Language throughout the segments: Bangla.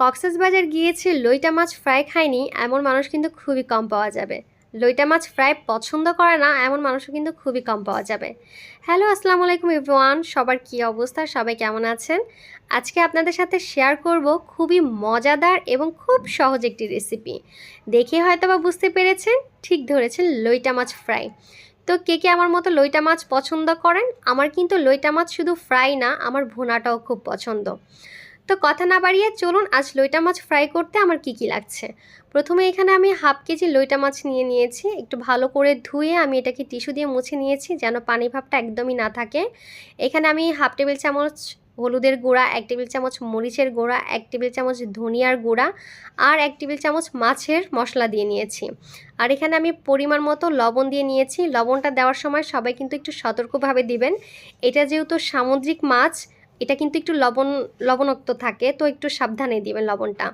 কক্সবাজার গিয়েছে, লইটা মাছ ফ্রাই খায়নি, এমন মানুষ কিন্তু খুবই কম পাওয়া যাবে। লইটা মাছ ফ্রাই পছন্দ করে না, এমন মানুষও কিন্তু খুবই কম পাওয়া যাবে। হ্যালো আসসালামু আলাইকুম ইভওয়ান সবার কী অবস্থা? সবাই কেমন আছেন? আজকে আপনাদের সাথে শেয়ার করব খুবই মজাদার এবং খুব সহজ একটি রেসিপি দেখে হয়তো বা বুঝতে পেরেছেন, ঠিক ধরেছেন লইটা মাছ ফ্রাই তো কে কে আমার মতো লইটা মাছ পছন্দ করেন? আমার কিন্তু লইটা মাছ শুধু ফ্রাই না, আমার ভোনাটাও খুব পছন্দ। তো কথা না বাড়িয়ে চলুন আজ লইটা মাছ ফ্রাই করতে আমার কি কি লাগছে। প্রথমে এখানে আমি হাফ কেজি লইটা মাছ নিয়ে নিয়েছি। একটু ভালো করে ধুয়ে আমি এটাকে টিস্যু দিয়ে মুছে নিয়েছি যেন পানি ভাবটা একদমই না থাকে। এখানে আমি হাফ টেবিল চামচ হলুদের গুঁড়া, এক টেবিল চামচ মরিচের গুঁড়া, এক টেবিল চামচ ধনিয়ার গুঁড়া আর এক টেবিল চামচ মাছের মশলা দিয়ে নিয়েছি। আর এখানে আমি পরিমাণ মতো লবণ দিয়ে নিয়েছি। লবণটা দেওয়ার সময় সবাই কিন্তু একটু সতর্কভাবে দিবেন। এটা যেহেতু সামুদ্রিক মাছ এটা কিন্তু একটু লবণ, লবণাক্ত থাকে, তো একটু সাবধানে দিবেন লবণটা।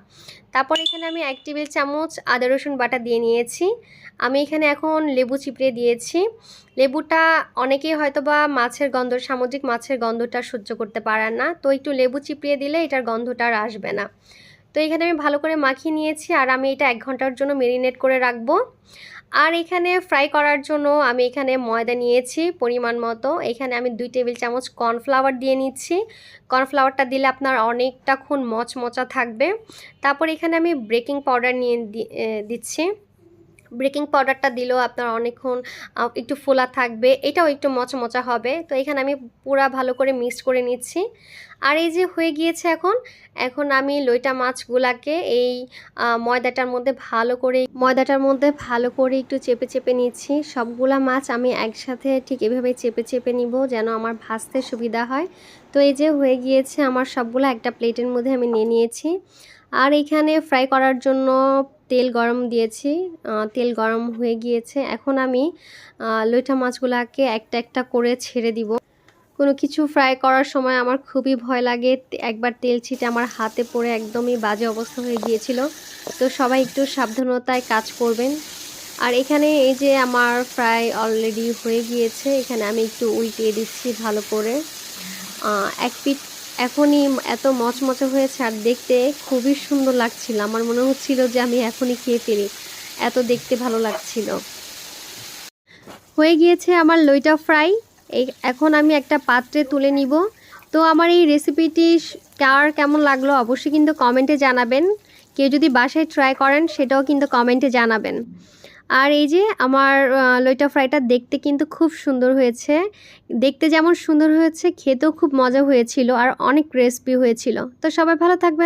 তারপর এখানে আমি এক টেবিল চামচ আদা, রসুন বাটা দিয়ে নিয়েছি। আমি এখানে এখন লেবু চিপড়ে দিয়েছি। লেবুটা অনেকেই হয়তো বা মাছের গন্ধ, সামুদ্রিক মাছের গন্ধটা সহ্য করতে পারেন না, তো একটু লেবু চিপড়িয়ে দিলে এটার গন্ধটা আর আসবে না। তো এখানে আমি ভালো করে মাখিয়ে নিয়েছি, আর আমি এটা এক ঘণ্টার জন্য মেরিনেট করে রাখব। আর এখানে ফ্রাই করার জন্য আমি এখানে ময়দা নিয়েছি পরিমাণ মতো। এখানে আমি দুই টেবিল চামচ কর্নফ্লাওয়ার দিয়ে নিচ্ছি। কর্নফ্লাওয়ারটা দিলে আপনার অনেকটা খুন মচমচা থাকবে। তারপর এখানে আমি ব্রেকিং পাউডার নিয়ে দিচ্ছি। বেকিং পাউডারটা দিলেও আপনার অনেকক্ষণ একটু ফোলা থাকবে, এটাও একটু মচমচা হবে। তো এখানে আমি পুরা ভালো করে মিক্স করে নিচ্ছি। আর এই যে হয়ে গিয়েছে এখন এখন আমি লইটা মাছগুলাকে এই ময়দাটার মধ্যে ভালো করে, ময়দাটার মধ্যে ভালো করে একটু চেপে চেপে নিচ্ছি। সবগুলা মাছ আমি একসাথে ঠিক এভাবে চেপে চেপে নিব যেন আমার ভাজতে সুবিধা হয়। তো এই যে হয়ে গিয়েছে আমার সবগুলো একটা প্লেটের মধ্যে আমি নিয়ে নিয়েছি। আর এখানে ফ্রাই করার জন্য তেল গরম দিয়েছি তেল গরম হয়ে গিয়েছে। এখন আমি লইটা মাছগুলোকে একটা একটা করে ছেড়ে দিব। কোনো কিছু ফ্রাই করার সময় আমার খুবই ভয় লাগে। একবার তেল ছিটে আমার হাতে পড়ে একদমই বাজে অবস্থা হয়ে গিয়েছিল। তো সবাই একটু সাবধানতায় কাজ করবেন। আর এখানে এই যে আমার ফ্রাই অলরেডি হয়ে গিয়েছে, এখানে আমি একটু উল্টিয়ে দিচ্ছি ভালো করে। এক পিঠ এখনই এত মচমচে হয়েছে আর দেখতে খুবই সুন্দর লাগছিল। আমার মনে হচ্ছিল যে আমি এখনই খেয়ে ফেলি। এত দেখতে ভালো লাগছিল। হয়ে গিয়েছে আমার লইটা ফ্রাই। এই এখন আমি একটা পাত্রে তুলে নিব। তো আমার এই রেসিপিটি কার কেমন লাগল অবশ্যই কিন্তু কমেন্টে জানাবেন। কেউ যদি বাসায় ট্রাই করেন, সেটাও কিন্তু কমেন্টে জানাবেন। আর এই যে আমার লইটা ফ্রাইটা দেখতে কিন্তু খুব সুন্দর হয়েছে। দেখতে যেমন সুন্দর হয়েছে, খেতেও খুব মজা হয়েছিল আর অনেক রেসিপি হয়েছিল। তো সবাই ভালো থাকবেন।